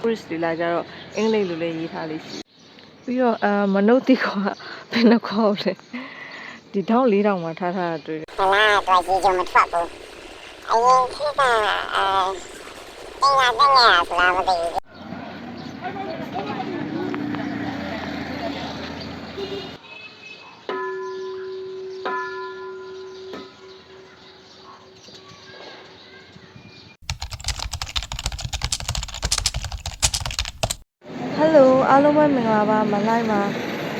Chris တွေလာကြတော့အင်္ဂလိပ်လိုလည်းရေးထားလေးရှိပြီးတော့အာမနုဿတိကောကဘယ်နှခေါက်လဲဒီတောင်း၄တောင်မှာထားထားတာတွေ့တယ်ဟလာတော့ရေကြုံမထွက်ဘူးအရင်ခေတ်ကအဲတင်လာတင်ရဆိုတာမသိဘူး ဟယ်လို အားလုံးပဲမင်္ဂလာပါမလိုက်ပါ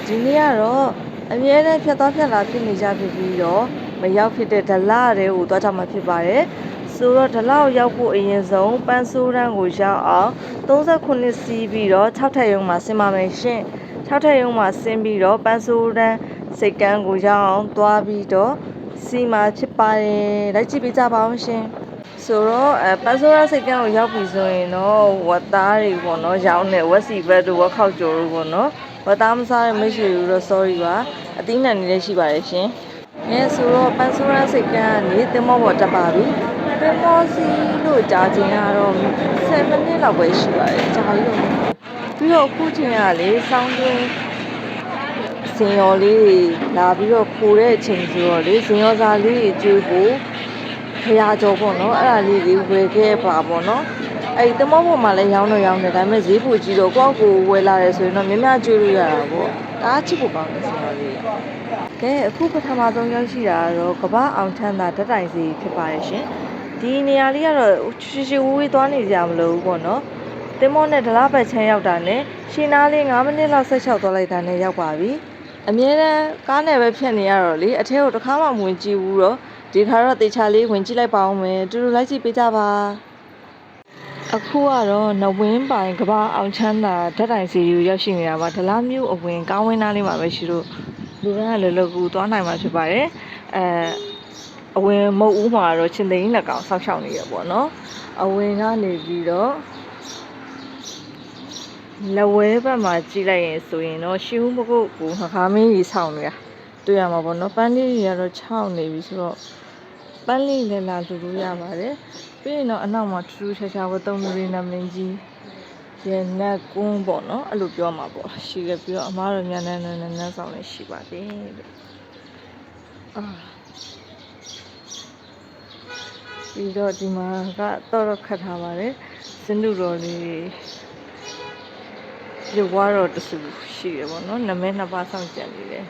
ဒီနေ့ကတော့အမြဲတမ်းဖြတ်သွားဖြတ်လာဖြစ်နေကြဖြစ်ပြီးတော့မရောက်ဖြစ်တဲ့ဒလတွေကိုသွားကြမှာဖြစ်ပါတယ်ဆိုတော့ဒလကိုရောက်ဖို့အရင်ဆုံးပန်းဆိုးတန်းကိုရောက်အောင်39စီးပြီးတော့6ထပ်ရုံမှာဆင်းပါမယ်ရှင်6ထပ်ရုံမှာဆင်းပြီးတော့ပန်းဆိုးတန်းစိတ်ကန်းကိုရောက်အောင်သွားပြီးတော့စီမှာဖြစ်ပါတယ်လိုက်ကြည့်ပေးကြပါအောင်ရှင် ဆိုတော့အဲပတ်စိုးရစိတ်ကန်းကိုရောက်ပြီဆိုရင်တော့ဝတ်သားတွေပေါ့နော်ရောင်းနေဝက်စီဘက်တို့ဝက်ခောက်ကျော်တို့ပေါ့နော်ဝတ်သားမစားတဲ့မိတ်ဆွေတို့တော့ sorry ပါအသီးနှံနေလည်းရှိပါတယ်ရှင်အဲဆိုတော့ပတ်စိုးရစိတ်ကန်းကနေတင်မောပေါ်တက်ပါပြီတင်မောစီလို့ကြားချင်းကတော့7မိနစ်လောက်ပဲရှိပါတယ်ကြာပြီတော့ပြီးတော့အခုချိန်ကလေစောင်းတွင်းစင်ရော်လေးတွေလာပြီးတော့ခိုးတဲ့အချိန်ဆိုတော့လေစင်ရော်စာလေးတွေကျွေး ဖို့ဖရာကျော်ပေါ့နော်အဲ့ဒါလေးလေးဝယ်ခဲ့ပါပေါ့နော်အဲ့ဒီတမောပေါ်မှာလည်းရောင်းတော့ရောင်းတယ်ဒါပေမဲ့ဈေးပိုကြီးတော့ကိုယ့်အကိုဝယ်လာတယ်ဆိုရင်တော့များများကျွေးလို့ရတာပေါ့ဒါချစ်ဖို့ကောင်းတယ်ဆိုတော့လေကဲအခုပထမဆုံးရောက်ရှိတာကတော့ကမ္ဘာအောင်ချမ်းသာဓာတ်တိုင်စီဖြစ်ပါတယ်ရှင်ဒီနေရာလေးကတော့ရှည်ရှည်ဝေးဝေးသွားနေကြမလို့ပေါ့နော်တင်မောနဲ့ဒလားပတ်ချမ်းရောက်တာနဲ့ရှင်းနာလေး9မိနစ်လောက်ဆက်လျှောက်သွားလိုက်တာနဲ့ရောက်ပါပြီအမြဲတမ်းကားနဲ့ပဲဖြတ်နေရတော့လေအထဲကိုတစ်ခါမှမဝင်ကြည့်ဘူးတော့ ဒီခါတော့တေချာလေးဝင်ကြည့်လိုက်ပါအောင်မယ်တူတူလိုက်ကြည့်ပေးကြပါအခုကတော့နဝင်းပိုင်ကဘာအောင်ချမ်းသာဓာတ်တိုင်စီကိုရောက်ရှိနေတာပါဒလားမျိုးအဝင်ကောင်းဝင်းသားလေးမှာပဲရှိလို့လူကလည်းလောကူသွားနိုင်မှာဖြစ်ပါတယ်အဲအဝင်မုတ်ဦးမှာတော့ချင်းသိန်းလက်ကောင်ဆောက်ရှောက်နေရပေါ့နော်အဝင်ကနေပြီးတော့လက်ဝဲဘက်မှာကြည့်လိုက်ရင်ဆိုရင်တော့ရှင်းဦးမကုတ်ကိုငကားမင်းကြီးဆောင်းနေတာ တွေ့ရမှာပေါ့နော်ပန်းလေးတွေကတော့6နေပြီဆိုတော့ပန်းလေးလည်းလာလူလို့ရပါတယ်ပြီးရင်တော့အနောက်မှာထူးထူးခြားခြားဝတ်သုံးလူတွေနာမည်ကြီးရနက်ကွန်းပေါ့နော်အဲ့လိုပြောမှာပေါ့ရှိခဲ့ပြီးတော့အမားတို့မြန်နန်းနန်းနန်းနန်းဆောင်လည်းရှိပါတယ်လို့အာပြီးတော့ဒီမှာကတော့တော့ခတ်ထားပါတယ်စင်တူတော်လေးရုပ်ဝါတော့တဆူရှိရပေါ့နော်နမဲနှစ်ပါးဆောင်ကြံနေတယ်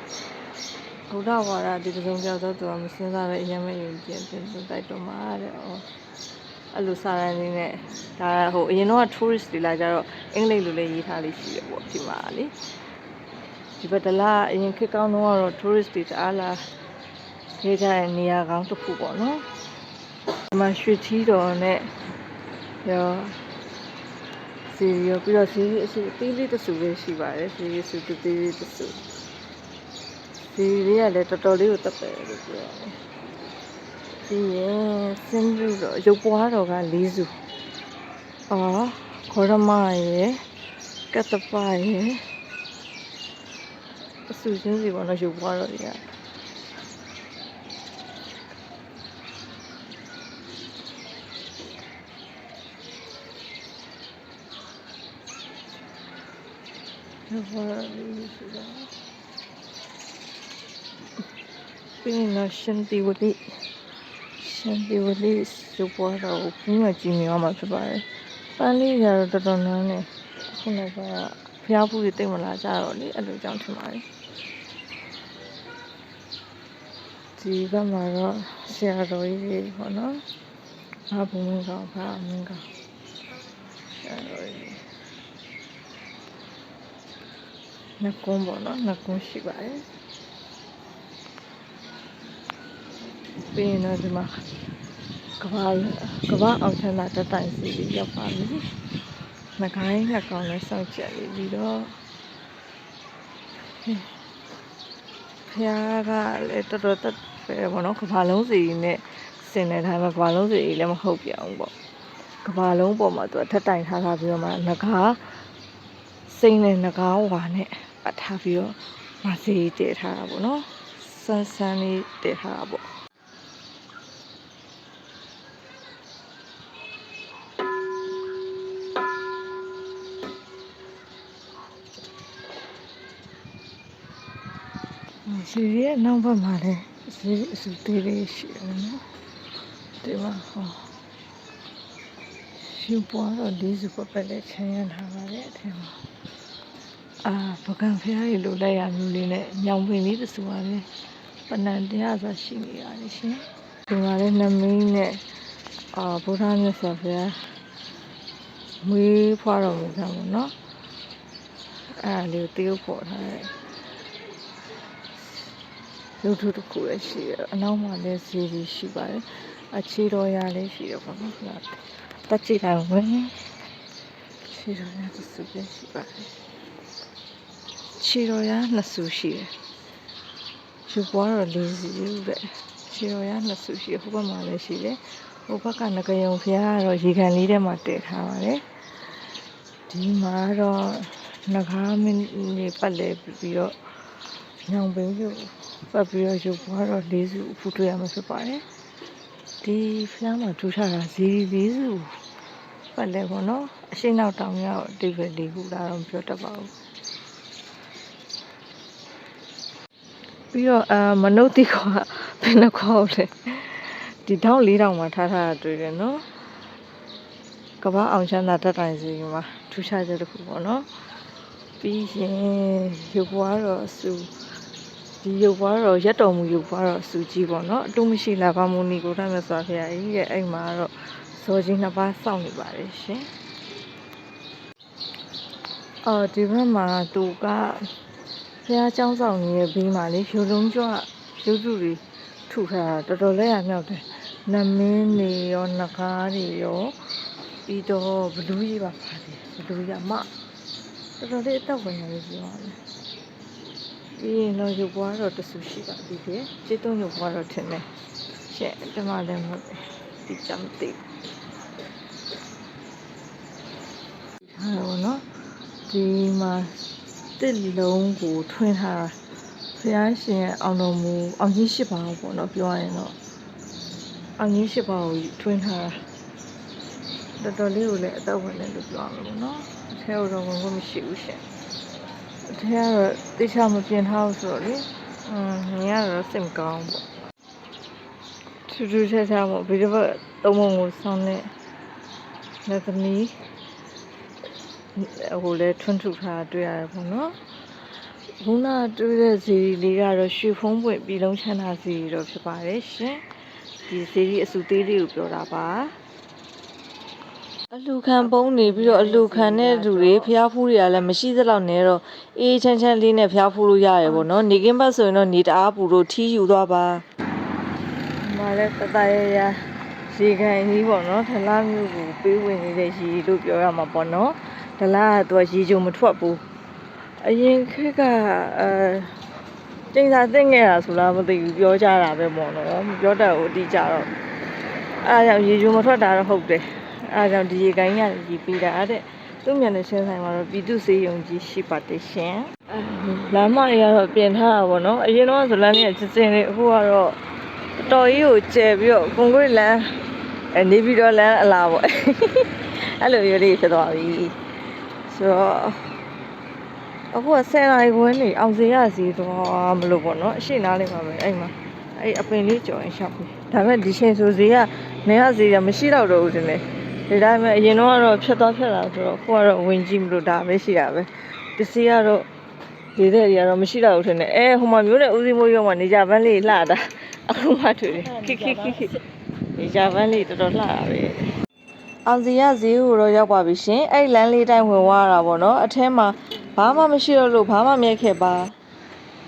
ဘုရားဝါဒဒီပစုံကြောက်တော့သူကမစင်းစားပဲအရင်မယုံကြည်တယ်သူတိုက်တော့မှာတဲ့ဩအဲ့လိုစာရန်လေးနဲ့ဒါဟိုအရင်တော့ tourist တွေလာကြတော့အင်္ဂလိပ်လိုလည်းရေးထားလေးရှိတယ်ပေါ့ဒီမှာလေဒီဘက်တလားအရင်ခေတ်ကောင်းတော့ကတော့ tourist တွေတအားလာရေးကြတဲ့နေရာကောင်းတစ်ခုပေါ့နော်ဒီမှာရွှေချီတော်နဲ့ရောစီရောပြီးတော့စီအစီသေးလေးတစ်စုလေးရှိပါတယ်စီစုသေးလေးတစ်စု ဒီလေးကလည်းတော်တော်လေးကိုတက်ပယ်လို့ပြောရတယ်။ပြီးရင်စင်းလူတော့ရုပ်ပွားတော်က၄စု။အော်ခေါရမရဲ့ကတ္တပရဲ့အစုချင်းစီပေါ့နော်ရုပ်ပွားတော်တွေကရုပ်ပွားတော်လေးရှိတ ယ်ပြီးရင်တော့ရှင်တီဝတိရှင်တီဝတိစပွားတော့ဘုရားကြည့်နေရမှာဖြစ်ပါတယ်ပန်းလေးရတော့တော်တော်နန်းနေခုနကဘုရားဖူးတွေတိတ်မလာကြတော့လေအဲ့လိုကြောင့်ထင်ပါတယ်ဒီဘက်မှာတော့ဆရာတော်ကြီးတွေပေါ့နော်ဘာဘုံမင်းကောင်ဘာမင်းကောင်ဆရာတော်ကြီးနှကုန်းပေါ့နော်နှကုန်းရှိပါတယ် ပြီးရင်တော့ဒီမှာကဘာကဘာအောင်ချမ်းသာတက်တိုင်စီပြီးရောက်ပါပြီ။ငကိုင်းလက်ကောင်နဲ့စောင့်ကြည့်ပြီးတော့ဖះကလည်းတော်တော်တက်ပဲပေါ့နော်ကဘာလုံးစီနဲ့စင်နေတိုင်းမှာကဘာလုံးစီလည်းမဟုတ်ပြအောင်ပေါ့ကဘာလုံးပေါ်မှာသူကထက်တိုင်ထားထားပြီးတော့မှငကားစိမ့်နဲ့ငကားဝါနဲ့ပတ်ထားပြီးတော့မစီတည်ထားတာပေါ့နော်ဆန်းဆန်းလေးတည်ထားတာပေါ့ ရီရဲ့နောက်ဘက်မှာလည်းစီရီအစုသေးလေးရှိတယ်နော်ဒီမှာဟောရှင်ပွားတော့လေးစုပတ်ပတ်လေးချမ်းရထားပါတယ်အထင်မှာအာပကံဖရားကြီးလိုလိုက်ရမျိုးလေးနဲ့ညောင်ပင်လေးတစ်စုပါလေပဏ္ဏတရားဆိုရှိနေရတယ်ရှင်ဒီမှာလည်းနှမင်းနဲ့အာဘုရားမြတ်စွာဘုရားမွေးဖွားတော်မူတာပေါ့နော်အဲ့ဒါလေးကိုတရုပ်ပေါ်ထားတယ် ရုပ်ထုတစ်ခုလည်းရှိတယ်အနောက်မှာလည်းဇီးကြီးရှိပါတယ်အခြေတော်ရလည်းရှိတယ်ပေါ့နော်ဟုတ်လားတက်ကြည့်လိုက်အောင်မယ်ခြေတော်ရတစ်စုလည်းရှိပါတယ်ခြေတော်ရနှစ်စုရှိတယ်။ယူပွားတော့လေးစီတဲ့။ခြေတော်ရနှစ်စုရှိတယ်ဟိုဘက်မှာလည်းရှိတယ်။ဟိုဘက်ကငကယုံဖျားကတော့ရေကန်လေးထဲမှာတည်ထားပါတယ်။ဒီမှာတော့ငကားမင်းနေပတ်လဲပြီးတော့ညောင်ပင်ယူပ တ်ပြီးတော့ယူပွားတော့လေးစုဖူးတွေ့ရမှာဖြစ်ပါတယ်။ဒီဖျားမှာထူထားတာဇီလေးစုပတ်လဲပေါ့နော်။အရှိနောက်တောင်ရောက်အတိတ်ပဲလေးခုလာတော့မပြောတတ်ပါဘူး။ပြီးတော့အာမနုဿတိခေါကဘယ်နှခေါလဲဒီတောင်း၄တောင်မှာထားထားတာတွေ့တယ်နော်ကမ္ဘာအောင်ချမ်းသာတက်တိုင်စီမှာထူးခြားချက်တစ်ခုပေါ့နော်ပြီးရင်ရုပ်ဘွားတော့အဆူ ဒီရုပ်ဘွားတော့ရက်တော်မူရုပ်ဘွားတော့အဆူကြီးပေါ့နော်အတုမရှိလာပါမူနီကိုထားမြတ်စွာဘုရားကြီးရဲ့အဲ့မှာတော့ဇောကြီးနှစ်ပါးစောင့်နေပါတယ်ရှင်အော်ဒီဘက်မှာသူက ဖះเจ้าဆောင်နေတဲ့ဘေးမှာလေရုံလုံးကျွရုပ်တုတွေထုထားတာတော်တော်လဲရမြောက်တယ်နမင်းနေရောနဂါးတွေရောပြီးတော့ဘလူးကြီးပါပါတယ်ဘလူးရမတော်တော်လေးအသက်ဝင်ရလို့ပြောရမယ် ပြီးရင်တော့ရုပ်ဘွားတော့တဆူရှိပါသေးတယ်ကျေးတုံးရုပ်ဘွားတော့ထင်တယ်ရှင့်ဒီမှာလည်းမဟုတ်ဘူးဒီကြမ်းသိဟာတော့နော်ဒီမှာတစ်လုံးကိုထွင်းထားတာဘုရားရှင်ရဲ့အောင်တော်မူအောင်ကြီးရှိပါဘူးပေါ့နော်ပြောရရင်တော့အောင်ကြီးရှိပါဘူးထွင်းထားတာတော်တော်လေးကိုလည်းအသက်ဝင်တယ်လို့ပြောရမှာပေါ့နော်အထဲကတော့ဝင်ခွင့်မရှိဘူးရှင် အထဲကတော့တိကျမပြင်ထားဘူးဆိုတော့လေอืมမြင်ရတော့စိတ်မကောင်းဘူးပေါ့ထူးထူးခြားခြားပေါ့ဒီတစ်ပတ်သုံးပုံကိုဆောင်းနေလက်သမီးဟိုလဲထွန်းထုထားတာတွေ့ရတယ်ပေါ့နော်ခုနတွေ့တဲ့ဇီလေးကတော့ရွှေဖုံးပွင့်ပြည်လုံးချမ်းသာဇီတော့ဖြစ်ပါတယ်ရှင်ဒီဇီရီအစုသေးလေးကိုပြောတာပါ အလူခံပုံးနေပြီးတော့အလူခံတဲ့လူတွေဖျားဖူးတွေကလည်းမရှိသလောက်နဲ့တော့အေးချမ်းချမ်းလေးနဲ့ဖျားဖူးလို့ရတယ်ပေါ့နော်နေကင်းဘတ်ဆိုရင်တော့နေတအားပူလို့ထီးယူသွားပါဒီမှာလည်းတတရရရေကန်ကြီးပေါ့နော်ထလားမျိုးကိုပေးဝင်နေတဲ့ရေလို့ပြောရမှာပေါ့နော်ဒလားကသူကရေကြုံမထွက်ဘူးအရင်ခက်ကအဲကျင်းစာသိငယ်တာဆိုလားမသိဘူးပြောကြတာပဲပေါ့နော်မပြောတတ်ဘူးအတိအကျတော့အားကြောင့်ရေကြုံမထွက်တာတော့ဟုတ်တယ် အားကြောင့်ဒီရေကိုင်းရရေပေးတာတဲ့သူ့မြန်တဲ့ချင်းဆိုင်မှာတော့ပြည်သူစေယုံကြီးရှိပါတယ်ရှင်အဲလမ်းမတွေကတော့ပြင်ထားတာပေါ့နော်အရင်တော့ဆိုလမ်းတွေကစစ်စင်လေးအခုကတော့တော်တော်ကြီးကိုကျယ်ပြီးတော့ကွန်ကရစ်လမ်းအဲနေပြီးတော့လမ်းအလားပေါ့အဲ့လိုမျိုးလေးဖြစ်သွားပြီဆိုတော့အခုက10နာရီခွဲနေအောင်စေရစီသွားမလို့ပေါ့နော်အရှိနားလေးပါပဲအဲ့မှာအဲ့အပင်လေးကြော်ရင်ရှောက်ပြီဒါပေမဲ့ဒီချိန်ဆိုစီကနေရစီရမရှိတော့တော့ဘူးတင်လေ ဒီတိုင်းပဲအရင်တော့ကတော့ဖြတ်သွားဖြတ်လာဆိုတော့ခုကတော့ဝင်ကြည့်မလို့ဒါပဲရှိတာပဲတစီကတော့ဒီတဲ့တွေကတော့မရှိတော့ဘူးတင်လေအဲဟိုမှာမျိုးနဲ့ဦးစီးမိုးရုံမှာနေကြပန်းလေးလှတာအခုမှတွေ့တယ်ခိခိခိခိနေကြပန်းလေးတော်တော်လှတာပဲအောင်စီရဈေးကိုတော့ရောက်ပါပြီရှင်အဲ့လမ်းလေးတိုင်းဝင်သွားတာပေါ့နော်အထဲမှာဘာမှမရှိတော့လို့ဘာမှမရိုက်ခဲ့ပါ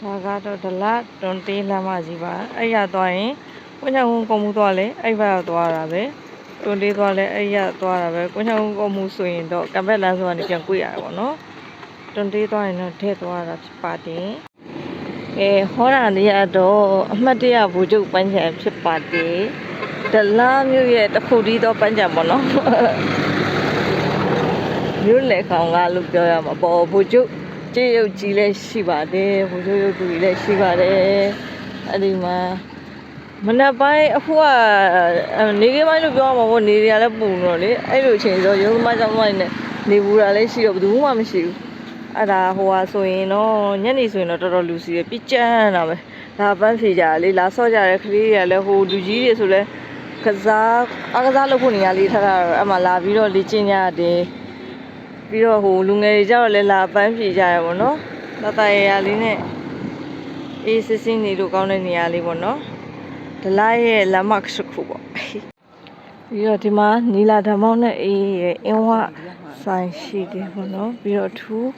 ဒါကတော့ဒလတွန်တေးလမ်းမကြီးပါအဲ့ရသွားရင်ကိုချောင်းကုန်းမှုသွားလဲအဲ့ဘက်ကသွားတာပဲ တွန်တေးသွားလဲအဲ့ရသွားတာပဲကိုချောင်းကုန်းမှုဆိုရင်တော့ကံဘက်လမ်းဆိုကနေပြန်ကြွရတာပေါ့နော်တွန်တေးသွားရင်တော့ထဲသွားတာဖြစ်ပါတယ်အဲဟောတာနေရတော့အမှတ်တရဘူကျုပ်ပန်းချံဖြစ်ပါတယ်ဒလားမျိုးရဲ့တစ်ခုတည်းသောပန်းချံပေါ့နော်မြို့လေခေါင်ကလို့ပြောရမှာပေါ့ဘူကျုပ်ကျေးရုပ်ကြီးလည်းရှိပါတယ်ဘူကျုပ်ရုပ်တူကြီးလည်းရှိပါတယ်အဲ့ဒီမှာ မနက်ပိုင်းအခုကအဲ့နေကင်းပိုင်းလို့ပြောရမှာပေါ့နေတွေကလည်းပုံတော့လေအဲ့လိုအချိန်ဆိုရုံးသမားကြောင့်မိုင်းနဲ့နေဘူးတာလည်းရှိတော့ဘယ်သူမှမရှိဘူးအဲ့ဒါဟိုဟာဆိုရင်တော့ညနေဆိုရင်တော့တော်တော်လူစီရပြကြမ်းတာပဲဒါပန်းဖြေကြလေလာဆော့ကြတဲ့ကလေးတွေကလည်းဟိုလူကြီးတွေဆိုလဲကစားအကစားလုပ်ဖို့နေရာလေးထားတာတော့အဲ့မှာလာပြီးတော့လေ့ကျင့်ကြတယ်ပြီးတော့ဟိုလူငယ်တွေကြတော့လဲလာပန်းဖြေကြရပါတော့တတရရလေးနဲ့အေးစစ်စင်းနေလို့ကောင်းတဲ့နေရာလေးပေါ့နော် ဒလာရဲ့လမ်းမတစ်ခုပေါ့ပြီးတော့ဒီမှာနီလာဓမ္မောင်းနဲ့အေးရဲ့အင်းဝဆိုင်ရှိတယ်ပေါ့နော်ပြီးတော့ထူး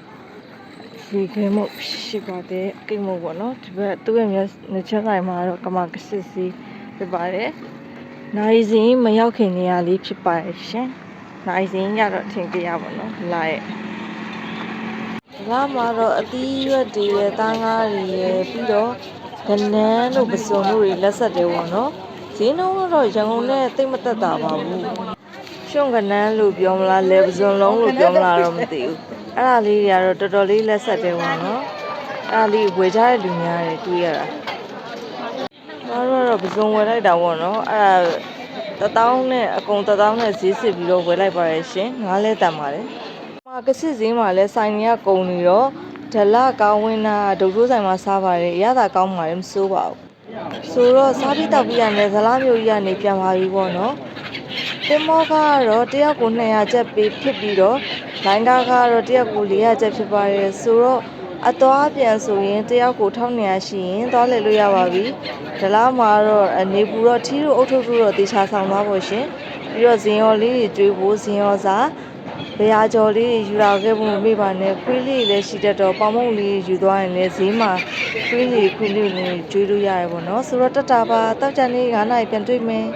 ရေခဲမှုရှိပါတယ်ကိတ်မှုပေါ့နော်ဒီဘက်သူ့ရဲ့မျက်နှာချက်ဆိုင်မှာတော့ကမကစစ်စီဖြစ်ပါတယ်နိုင်စဉ်မရောက်ခင်နေရာလေးဖြစ်ပါတယ်ရှင်နိုင်စဉ်ရတော့ထင်ကြရပါတော့လာရဲ့ဒါမှတော့အသီးရွက်တွေရဲ့သားငါးတွေရဲ့ပြီးတော့ ကနန်းတို့ပစုံတို့တွေလက်ဆက်တယ်ပေါ့နော်ဈေးနှုန်းကတော့ရန်ကုန်နဲ့တိတ်မတက်တာပါဘူးရှုံကနန်းလို့ပြောမလားလဲပစုံလုံးလို့ပြောမလားတော့မသိဘူးအဲ့ဒါလေးတွေကတော့တော်တော်လေးလက်ဆက်တယ်ပေါ့နော်အဲ့ဒါလေးဝယ်ကြတဲ့လူများတွေတွေ့ရတာကျွန်တော်တို့ကတော့ပစုံဝယ်လိုက်တာပေါ့နော်အဲ့ဒါတထောင်းနဲ့အကုန်တထောင်းနဲ့ဈေးစစ်ပြီးတော့ဝယ်လိုက်ပါရဲ့ရှင်ငားလဲတန်ပါတယ်မှာကစစ်စင်းမှာလဲဆိုင်တွေကကုန်နေတော့ ဒလကောင်းဝင်းနာဒုတ်ထိုးဆိုင်မှာစားပါတယ်ရတာကောင်းပါတယ်မစိုးပါဘူးဆိုတော့စားပြီးတောက်ပြီးရတယ်ဇလားမျိုးကြီးကနေပြန်ပါပြီပေါ့နော်တင်မောကတော့တယောက်ကို200ကျပ်ပေးဖြစ်ပြီးတော့လိုင်းကားကတော့တယောက်ကို400ကျပ်ဖြစ်ပါတယ်ဆိုတော့အသွားပြန်ဆိုရင်တယောက်ကို1200ရှိရင်သွားလည်လို့ရပါပြီဒလားမှာတော့အနေပူတော့ထီးတို့အုတ်ထုတ်တို့တော့တေချာဆောင်သွားဖို့ရှင်ပြီးတော့ဇင်ရော်လေးတွေကျွေးဖို့ဇင်ရော်စာ ဘရာကျော်လေးယူလာခဲ့ဖို့မမေ့ပါနဲ့ခွေးလေးလည်းရှိတတ်တော့ပေါင်မုံလေးယူသွားရင်လည်းဈေးမှာခွေးလေးခွေးလေးလေးကျွေးလို့ရတယ်ပေါ့နော်ဆိုတော့တက်တာပါတောက်ကြနေ9နိုင်ပြန်တွေ့မယ်